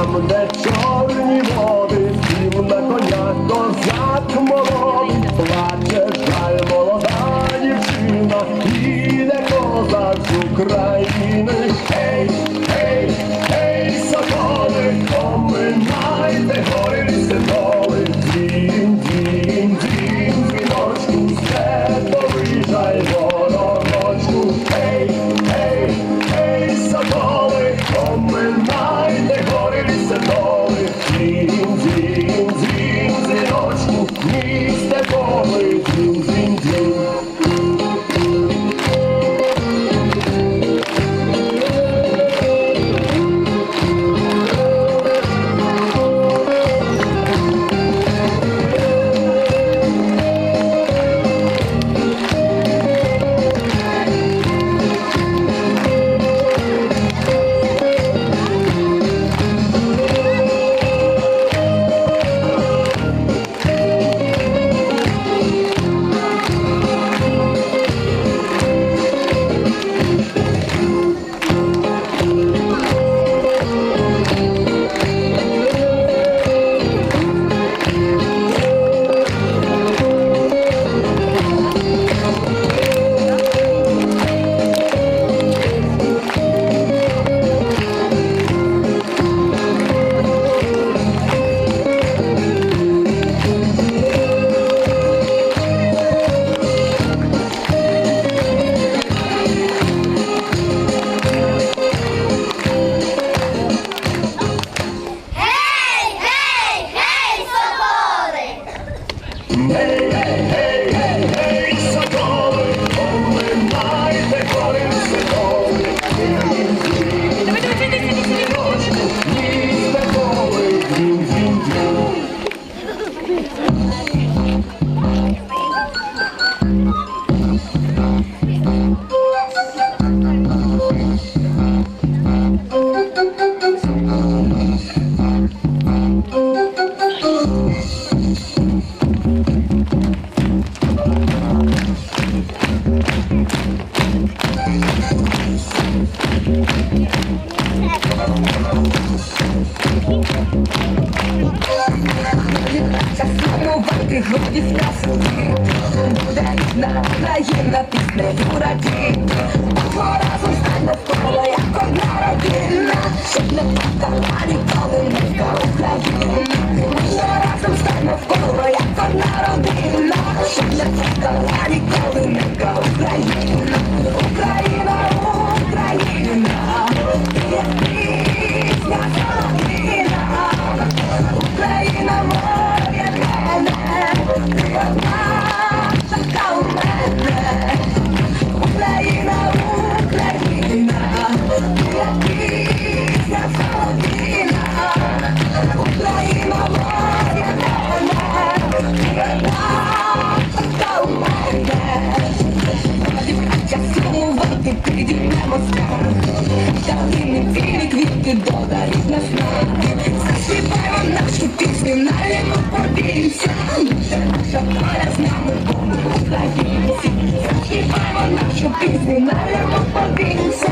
там, де чорні води, сів на коня козак молод, плаче жаль молода дівчина, іде коза з України. hey, hey, hey. Груді спасуки, буде рідна Україна, пісне юраки. Бо разом стане вколо, як одна родина, щоб не падала ніколи низька Україна. Бо разом стане вколо, як одна родина, щоб не падала ніколи низька Україна. Україна. Нашу пісню, налємо подивимося Буде